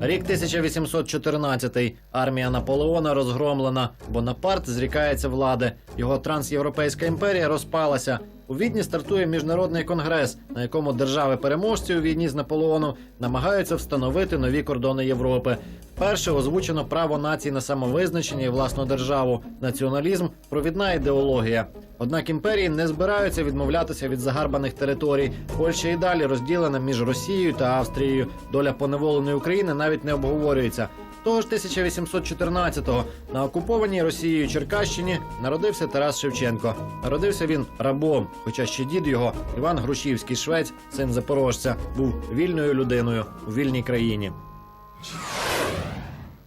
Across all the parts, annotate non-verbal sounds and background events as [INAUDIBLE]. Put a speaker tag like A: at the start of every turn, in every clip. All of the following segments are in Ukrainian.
A: Рік 1814. Армія Наполеона розгромлена. Бонапарт зрікається влади. Його трансєвропейська імперія розпалася. У Відні стартує міжнародний конгрес, на якому держави-переможці у війні з Наполеоном намагаються встановити нові кордони Європи. Перше озвучено право націй на самовизначення і власну державу. Націоналізм провідна ідеологія. Однак імперії не збираються відмовлятися від загарбаних територій. Польща і далі розділена між Росією та Австрією. Доля поневоленої України навіть не обговорюється. Того ж 1814-го на окупованій Росією Черкащині народився Тарас Шевченко. Народився він рабом, хоча ще дід його, Іван Грушівський швець, син запорожця, був вільною людиною у вільній країні.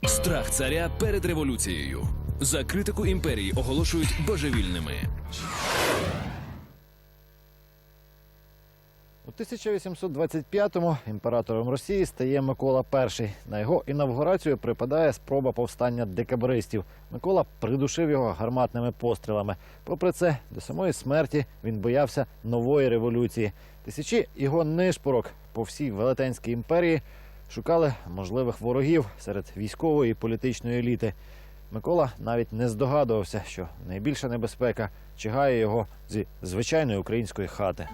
B: Страх царя перед революцією. За критику імперії оголошують божевільними.
A: У 1825-му імператором Росії стає Микола І. На його інавгурацію припадає спроба повстання декабристів. Микола придушив його гарматними пострілами. Попри це, до самої смерті він боявся нової революції. Тисячі його нишпорок по всій Велетенській імперії шукали можливих ворогів серед військової і політичної еліти. Микола навіть не здогадувався, що найбільша небезпека чигає його зі звичайної української хати.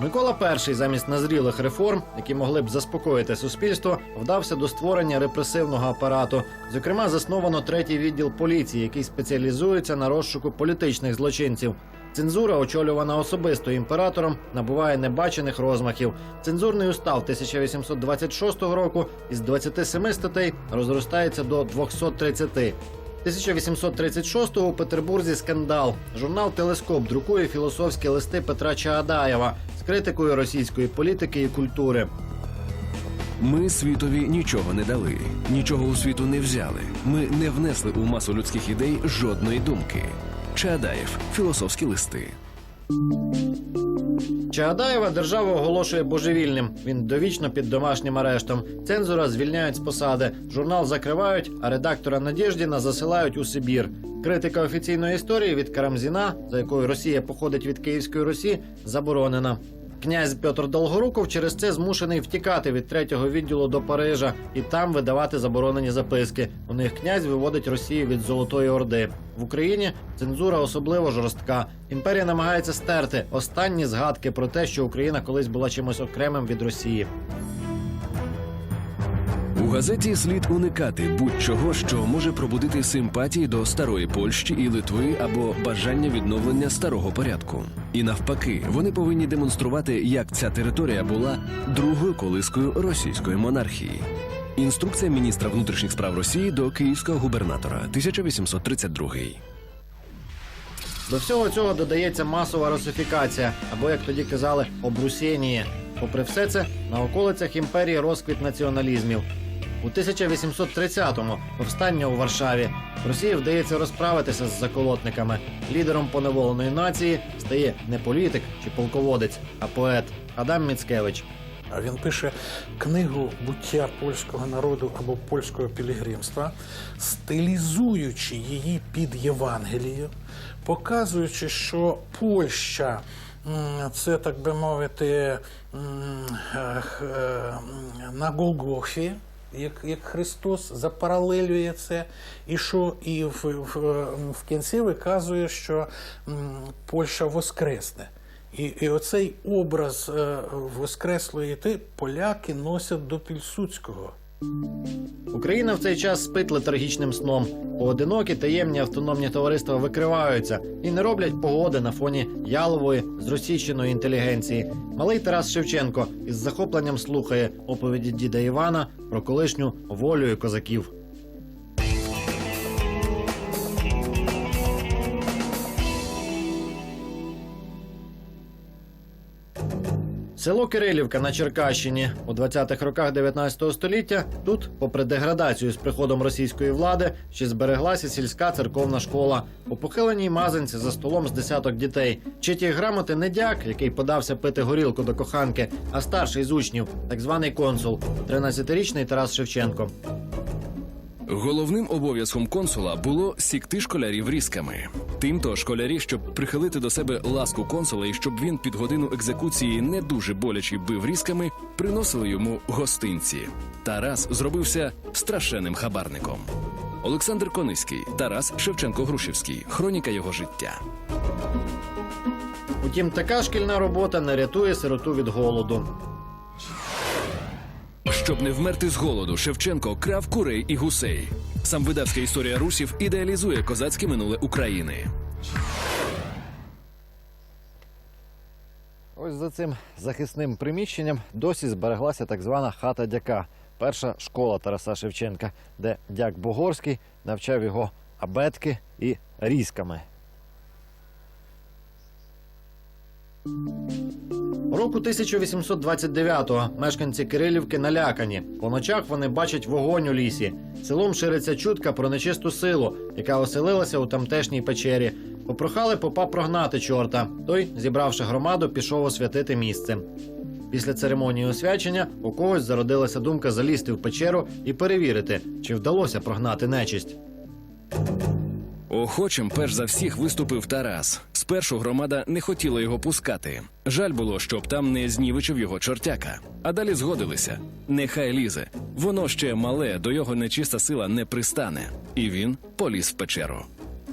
A: Микола І замість назрілих реформ, які могли б заспокоїти суспільство, вдався до створення репресивного апарату. Зокрема, засновано третій відділ поліції, який спеціалізується на розшуку політичних злочинців. Цензура, очолювана особисто імператором, набуває небачених розмахів. Цензурний устав 1826 року із 27 статей розростається до 230. 1836-го у Петербурзі скандал. Журнал Телескоп друкує філософські листи Петра Чаадаєва з критикою російської політики і культури.
B: Ми світові нічого не дали, нічого у світу не взяли. Ми не внесли у масу людських ідей жодної думки. Чаадаєв. Філософські листи.
A: Чаадаєва держава оголошує божевільним. Він довічно під домашнім арештом. Цензура звільняють з посади. Журнал закривають, а редактора Надєждіна засилають у Сибір. Критика офіційної історії від Карамзіна, за якою Росія походить від Київської Русі, заборонена. Князь Петр Долгоруков через це змушений втікати від третього відділу до Парижа і там видавати заборонені записки. У них князь виводить Росію від Золотої Орди. В Україні цензура особливо жорстка. Імперія намагається стерти останні згадки про те, що Україна колись була чимось окремим від Росії.
B: У газеті слід уникати будь-чого, що може пробудити симпатії до старої Польщі і Литви або бажання відновлення старого порядку. І навпаки, вони повинні демонструвати, як ця територія була другою колискою російської монархії. Інструкція міністра внутрішніх справ Росії до київського губернатора 1832.
A: До всього цього додається масова русифікація, або як тоді казали, обрусєніє. Попри все це, на околицях імперії розквіт націоналізмів. У 1830-му повстання у Варшаві Росії вдається розправитися з заколотниками. Лідером поневоленої нації стає не політик чи полководець, а поет Адам Міцкевич.
C: А Він пише книгу буття польського народу або польського пілігримства, стилізуючи її під Євангелію, показуючи, що Польща це, так би мовити, е, на Голгофі. Як, як Христос запаралелює це, і що і в, в, в кінці виказує, що м, Польща воскресне. І, і оцей образ е, воскреслої ти поляки носять до Пільсуцького.
A: Україна в цей час спить летаргічним сном. Поодинокі таємні автономні товариства викриваються і не роблять погоди на фоні ялової зросійщеної інтелігенції. Малий Тарас Шевченко із захопленням слухає оповіді діда Івана про колишню волю козаків. Село Кирилівка на Черкащині у 20-х роках 19 століття. Тут, попри деградацію з приходом російської влади, ще збереглася сільська церковна школа. У похиленій мазанці за столом з десяток дітей. Читі грамоти не дяк, який подався пити горілку до коханки, а старший з учнів, так званий консул, 13-річний Тарас Шевченко.
B: Головним обов'язком консула було сікти школярів різками. Тимто школярі, щоб прихилити до себе ласку консула і щоб він під годину екзекуції не дуже боляче бив різками, приносили йому гостинці. Тарас зробився страшенним хабарником. Олександр Кониський, Тарас Шевченко-Грушівський. Хроніка його життя.
A: Утім, така шкільна робота не рятує сироту від голоду.
B: Щоб не вмерти з голоду, Шевченко крав курей і гусей. Сам видавська історія русів ідеалізує козацьке минуле України.
A: Ось за цим захисним приміщенням досі збереглася так звана хата дяка, перша школа Тараса Шевченка, де дяк Богорський навчав його абетки і різками. Року 1829-го мешканці Кирилівки налякані. По ночах вони бачать вогонь у лісі. Селом шириться чутка про нечисту силу, яка оселилася у тамтешній печері. Попрохали попа прогнати чорта. Той, зібравши громаду, пішов освятити місце. Після церемонії освячення у когось зародилася думка залізти в печеру і перевірити, чи вдалося прогнати нечисть.
B: Охочим перш за всіх виступив Тарас. Спершу громада не хотіла його пускати. Жаль було, щоб там не знівечив його чортяка. А далі згодилися. Нехай лізе. Воно ще мале, до його нечиста сила не пристане. І він поліз в печеру.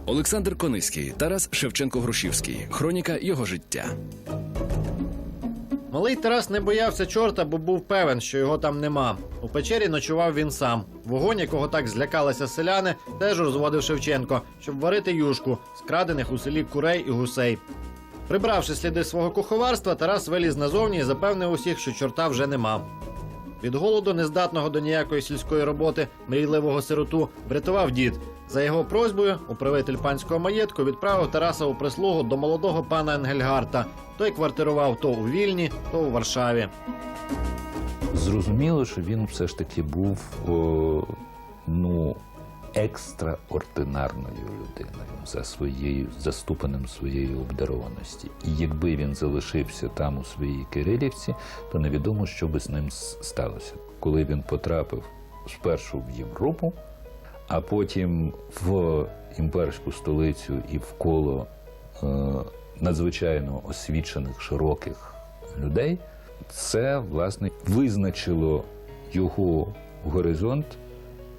B: Олександр Кониський, Тарас Шевченко-Грушівський. Хроніка його життя.
A: Малий Тарас не боявся чорта, бо був певен, що його там нема. У печері ночував він сам. Вогонь, якого так злякалися селяни, теж розводив Шевченко, щоб варити юшку з крадених у селі курей і гусей. Прибравши сліди свого куховарства, Тарас виліз назовні і запевнив усіх, що чорта вже нема. Від голоду, нездатного до ніякої сільської роботи, мрійливого сироту, врятував дід. За його просьбою, управитель панського маєтку відправив Тараса у прислугу до молодого пана Енгельгарта. Той квартирував то у Вільні, то у Варшаві.
D: Зрозуміло, що він все ж таки був о, ну, екстраординарною людиною за своєю за ступенем своєї обдарованості. І якби він залишився там у своїй Кирилівці, то невідомо, що би з ним сталося. Коли він потрапив спершу в Європу, а потім в імперську столицю і в коло е, надзвичайно освічених широких людей, це власне визначило його горизонт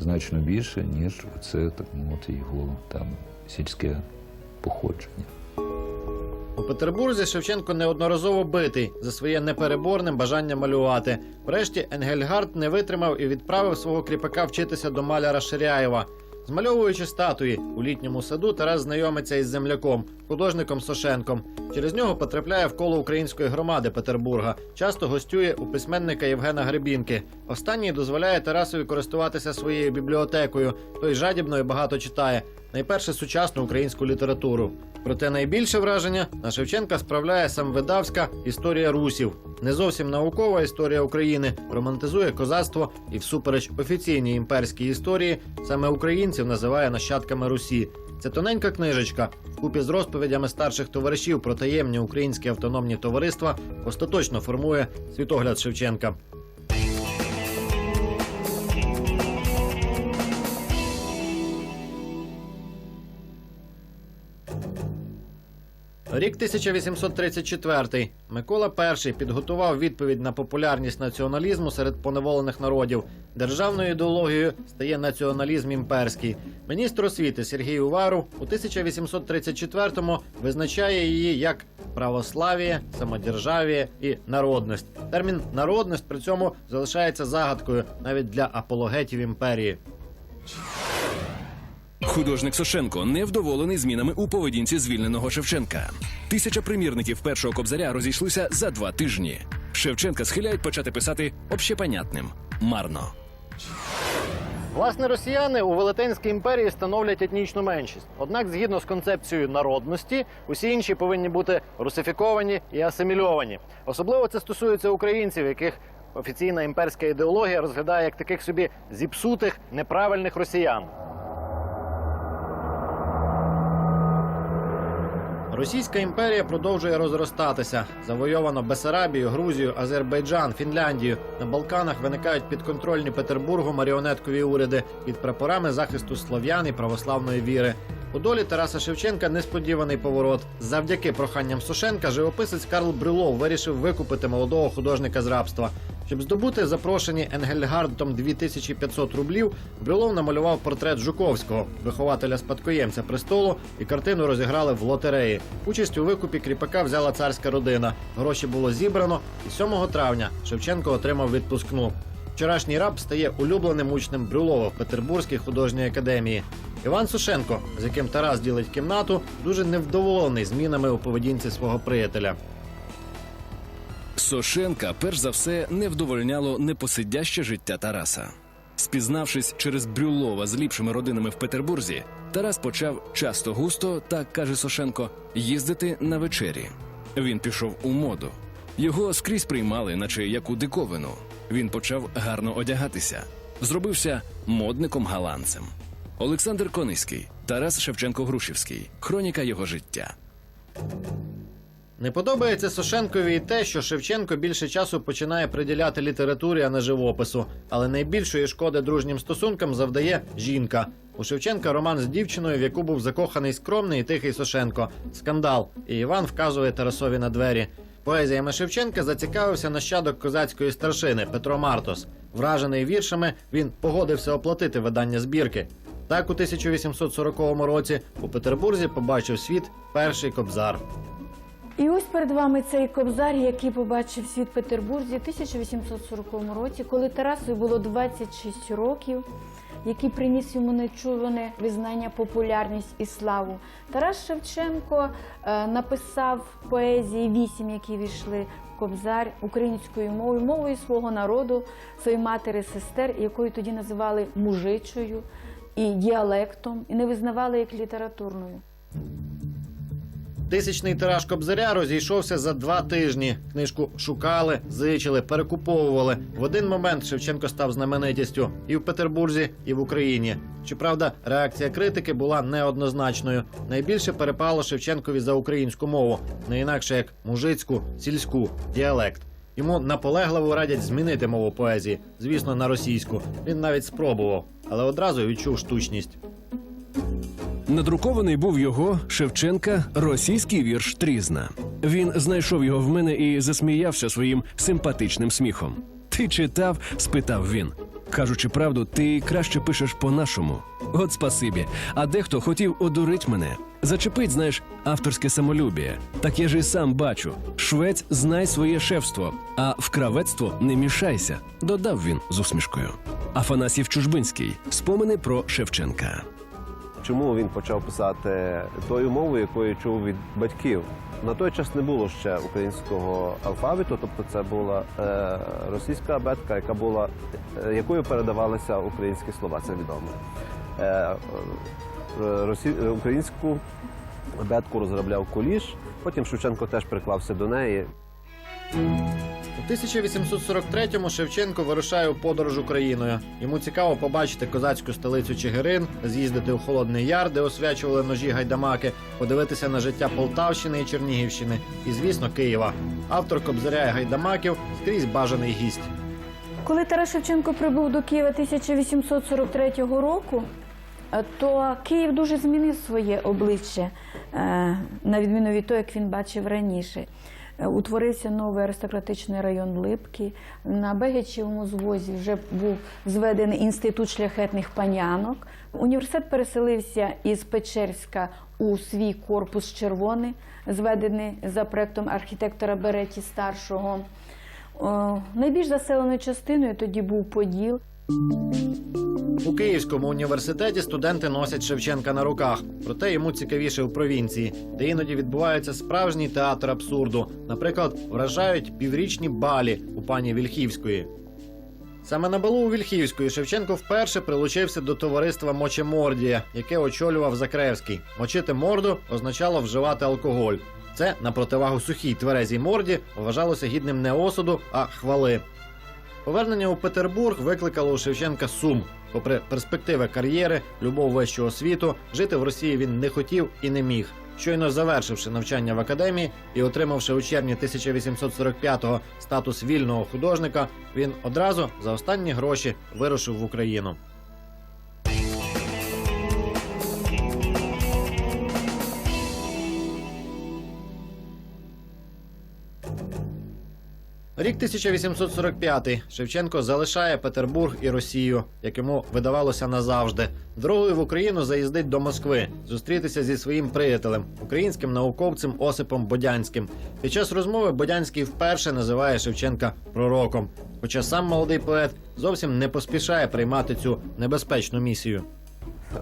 D: значно більше, ніж це так мовити його там сільське походження.
A: У Петербурзі Шевченко неодноразово битий за своє непереборне бажання малювати. Врешті Енгельгард не витримав і відправив свого кріпака вчитися до маляра Ширяєва. Змальовуючи статуї у літньому саду, Тарас знайомиться із земляком, художником Сошенком. Через нього потрапляє в коло української громади Петербурга. Часто гостює у письменника Євгена Гребінки. Останній дозволяє Тарасові користуватися своєю бібліотекою. Той жадібно і багато читає. Найперше сучасну українську літературу. Проте найбільше враження на Шевченка справляє сам видавська історія русів. Не зовсім наукова історія України романтизує козацтво і, всупереч офіційній імперській історії, саме українців називає нащадками Русі. Це тоненька книжечка, купі з розповідями старших товаришів про таємні українські автономні товариства, остаточно формує світогляд Шевченка. Рік 1834. Микола І підготував відповідь на популярність націоналізму серед поневолених народів. Державною ідеологією стає націоналізм імперський. Міністр освіти Сергій Увару у 1834-му визначає її як православ'я, самодержав'я і народність. Термін народність при цьому залишається загадкою навіть для апологетів імперії.
B: Художник Сошенко невдоволений змінами у поведінці звільненого Шевченка. Тисяча примірників першого кобзаря розійшлися за два тижні. Шевченка схиляють почати писати общепонятним. Марно.
A: Власне, росіяни у Велетенській імперії становлять етнічну меншість. Однак, згідно з концепцією народності, усі інші повинні бути русифіковані і асимільовані. Особливо це стосується українців, яких офіційна імперська ідеологія розглядає як таких собі зіпсутих, неправильних росіян. Російська імперія продовжує розростатися. Завойовано Бесарабію, Грузію, Азербайджан, Фінляндію. На Балканах виникають підконтрольні Петербургу маріонеткові уряди під прапорами захисту слов'ян і православної віри. У долі Тараса Шевченка несподіваний поворот. Завдяки проханням Сушенка живописець Карл Брюлов вирішив викупити молодого художника з рабства. Щоб здобути запрошені Енгельгардтом 2500 рублів, Брюлов намалював портрет Жуковського, вихователя спадкоємця престолу, і картину розіграли в лотереї. Участь у викупі кріпака взяла царська родина. Гроші було зібрано, і 7 травня Шевченко отримав відпускну. Вчорашній раб стає улюбленим учнем Брюлова в Петербурзькій художній академії. Іван Сушенко, з яким Тарас ділить кімнату, дуже невдоволений змінами у поведінці свого приятеля.
B: Сошенка, перш за все, не вдовольняло непосидяще життя Тараса. Спізнавшись через Брюлова з ліпшими родинами в Петербурзі, Тарас почав часто густо, так каже Сошенко, їздити на вечері. Він пішов у моду. Його скрізь приймали, наче яку диковину. Він почав гарно одягатися, зробився модником галанцем. Олександр Кониський, Тарас Шевченко Грушівський. Хроніка його життя.
A: Не подобається Сошенкові і те, що Шевченко більше часу починає приділяти літературі, а не живопису. Але найбільшої шкоди дружнім стосункам завдає жінка. У Шевченка роман з дівчиною, в яку був закоханий скромний і тихий Сошенко. Скандал. І Іван вказує Тарасові на двері. Поезіями Шевченка зацікавився нащадок козацької старшини Петро Мартос. Вражений віршами, він погодився оплатити видання збірки. Так, у 1840 році у Петербурзі побачив світ перший кобзар.
E: І ось перед вами цей кобзар, який побачив світ в Петербурзі в 1840 році, коли Тарасові було 26 років, який приніс йому нечуване визнання, популярність і славу. Тарас Шевченко е, написав поезії вісім, які війшли в кобзар українською мовою, мовою свого народу, своєї матері сестер, якою тоді називали мужичою і діалектом, і не визнавали як літературною.
A: Тисячний тираж Кобзаря розійшовся за два тижні. Книжку шукали, зичили, перекуповували. В один момент Шевченко став знаменитістю і в Петербурзі, і в Україні. Щоправда, реакція критики була неоднозначною. Найбільше перепало Шевченкові за українську мову, не інакше як мужицьку, сільську, діалект. Йому наполегливо радять змінити мову поезії, звісно, на російську. Він навіть спробував, але одразу відчув штучність.
B: Надрукований був його Шевченка російський вірш Трізна. Він знайшов його в мене і засміявся своїм симпатичним сміхом. Ти читав? спитав він. Кажучи правду, ти краще пишеш по-нашому. От спасибі. А дехто хотів одурить мене. Зачепить, знаєш, авторське самолюбіє. Так я ж і сам бачу. Швець знай своє шефство, а в кравецтво не мішайся, додав він з усмішкою. Афанасів Чужбинський. Спомини про Шевченка.
F: Чому він почав писати тою мовою, якою чув від батьків? На той час не було ще українського алфавіту, тобто це була е, російська абетка, яка була е, якою передавалися українські слова. Це відомо. Е, е, росі, українську абетку розробляв Куліш. Потім Шевченко теж приклався до неї.
A: У 1843-му Шевченко вирушає у подорож Україною. Йому цікаво побачити козацьку столицю Чигирин, з'їздити у Холодний Яр, де освячували ножі гайдамаки, подивитися на життя Полтавщини і Чернігівщини, і, звісно, Києва. Автор Кобзаря і гайдамаків скрізь бажаний гість.
E: Коли Тарас Шевченко прибув до Києва 1843 року, е, то Київ дуже змінив своє обличчя, е, на відміну від того, як він бачив раніше. Е, Утворився новий аристократичний район Липки. На Бегичевому звозі вже був зведений інститут шляхетних панянок. Університет переселився із Печерська у свій корпус червоний, зведений за проектом архітектора Береті старшого. О, найбільш заселеною частиною тоді був Поділ.
A: У Київському університеті студенти носять Шевченка на руках, проте йому цікавіше в провінції, де іноді відбувається справжній театр абсурду. Наприклад, вражають піврічні балі у пані Вільхівської. Саме на балу у Вільхівської Шевченко вперше прилучився до товариства Мочемордія, яке очолював Закревський. Мочити морду означало вживати алкоголь. Це на противагу сухій тверезій морді вважалося гідним не осуду, а хвали. Повернення у Петербург викликало у Шевченка сум. Попри перспективи кар'єри, любов вищого світу, жити в Росії він не хотів і не міг. Щойно завершивши навчання в академії і отримавши у червні 1845-го статус вільного художника, він одразу за останні гроші вирушив в Україну. Рік 1845. Шевченко залишає Петербург і Росію, як йому видавалося назавжди. Дорогою в Україну заїздить до Москви, зустрітися зі своїм приятелем, українським науковцем Осипом Бодянським. Під час розмови Бодянський вперше називає Шевченка пророком. Хоча сам молодий поет зовсім не поспішає приймати цю небезпечну місію.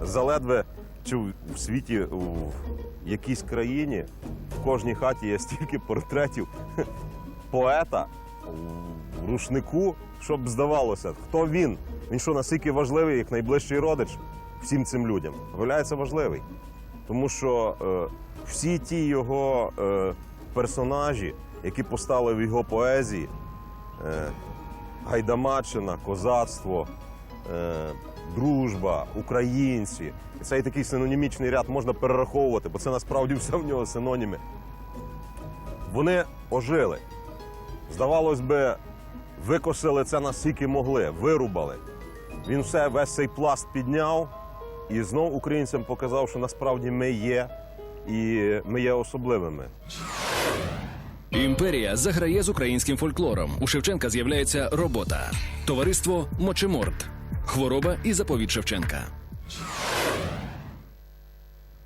G: заледве чи в світі в якійсь країні в кожній хаті є стільки портретів [LAUGHS] поета в рушнику, щоб здавалося, хто він? Він що настільки важливий, як найближчий родич всім цим людям? Виявляється важливий. Тому що е, всі ті його е, персонажі, які постали в його поезії, е, гайдамаччина, козацтво, е, дружба, українці. І цей такий синонімічний ряд можна перераховувати, бо це насправді все в нього синоніми. Вони ожили. Здавалось би, викосили це наскільки могли, вирубали. Він все, весь цей пласт підняв і знов українцям показав, що насправді ми є, і ми є особливими.
B: Імперія заграє з українським фольклором. У Шевченка з'являється робота, товариство Мочеморт, хвороба і заповіт Шевченка.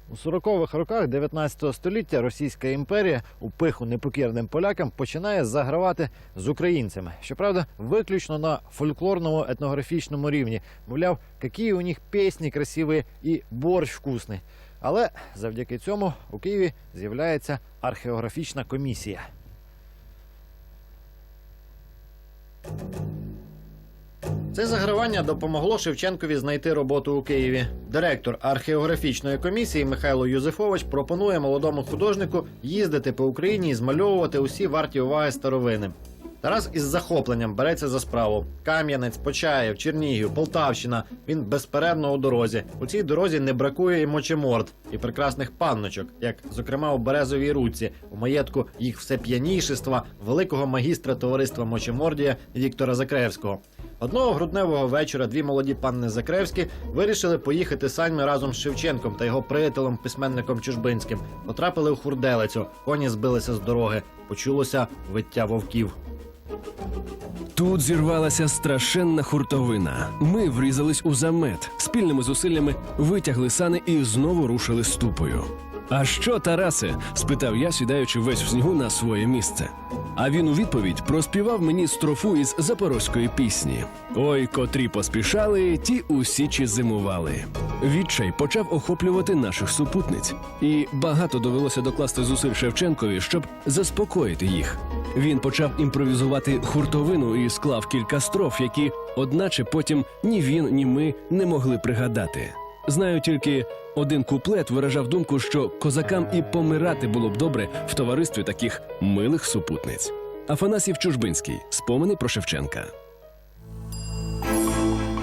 A: У 40-х роках 19 століття Російська імперія у пиху непокірним полякам починає загравати з українцями. Щоправда, виключно на фольклорному етнографічному рівні. Мовляв, які у них пісні красиві і борщ вкусний. Але завдяки цьому у Києві з'являється археографічна комісія. Це загравання допомогло Шевченкові знайти роботу у Києві. Директор археографічної комісії Михайло Юзефович пропонує молодому художнику їздити по Україні і змальовувати усі варті уваги старовини. Тарас із захопленням береться за справу. Кам'янець, Почаєв, Чернігів, Полтавщина. Він безперервно у дорозі. У цій дорозі не бракує і мочеморд, і прекрасних панночок, як зокрема у Березовій руці, у маєтку їх всеп'янішества великого магістра товариства Мочемордія Віктора Закревського. Одного грудневого вечора дві молоді панни Закревські вирішили поїхати саньми разом з Шевченком та його приятелем, письменником Чужбинським. Потрапили у хурделицю, коні збилися з дороги. Почулося виття вовків.
B: Тут зірвалася страшенна хуртовина. Ми врізались у замет, спільними зусиллями витягли сани і знову рушили ступою. А що, Тарасе? спитав я, сідаючи весь в снігу на своє місце. А він у відповідь проспівав мені строфу із запорозької пісні: Ой, котрі поспішали, ті усі чи зимували. Відчай почав охоплювати наших супутниць, і багато довелося докласти зусиль Шевченкові, щоб заспокоїти їх. Він почав імпровізувати хуртовину і склав кілька строф, які, одначе, потім ні він, ні ми не могли пригадати. Знаю тільки один куплет виражав думку, що козакам і помирати було б добре в товаристві таких милих супутниць. Афанасів Чужбинський спомини про Шевченка.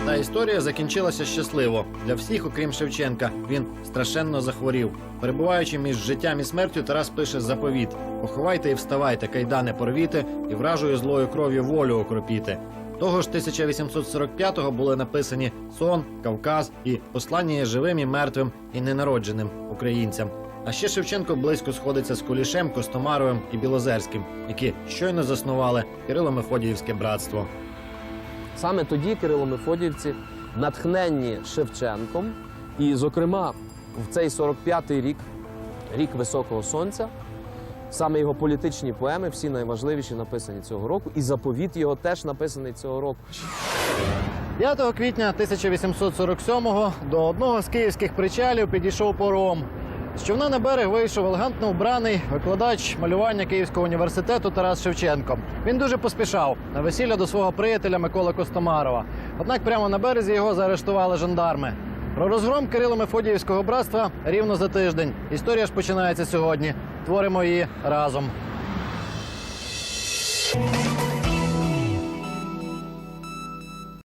A: Та історія закінчилася щасливо для всіх, окрім Шевченка. Він страшенно захворів. Перебуваючи між життям і смертю, Тарас пише заповіт: поховайте і вставайте, кайдани порвіте, і вражою злою кров'ю волю окропіте. Того ж 1845-го були написані сон, Кавказ і послання живим і мертвим і ненародженим українцям. А ще Шевченко близько сходиться з Кулішем, Костомаровим і Білозерським, які щойно заснували Кирило-Мефодіївське братство.
H: Саме тоді Кирило Мефодіївці, натхненні Шевченком, і, зокрема, в цей 45-й рік, рік Високого Сонця, саме його політичні поеми, всі найважливіші написані цього року, і заповіт його теж написаний цього року.
A: 5 квітня 1847-го до одного з київських причалів підійшов пором. З човна на берег вийшов елегантно вбраний викладач малювання Київського університету Тарас Шевченко. Він дуже поспішав на весілля до свого приятеля Миколи Костомарова. Однак прямо на березі його заарештували жандарми. Про розгром Кирило Мефодіївського братства рівно за тиждень. Історія ж починається сьогодні. Творимо її разом.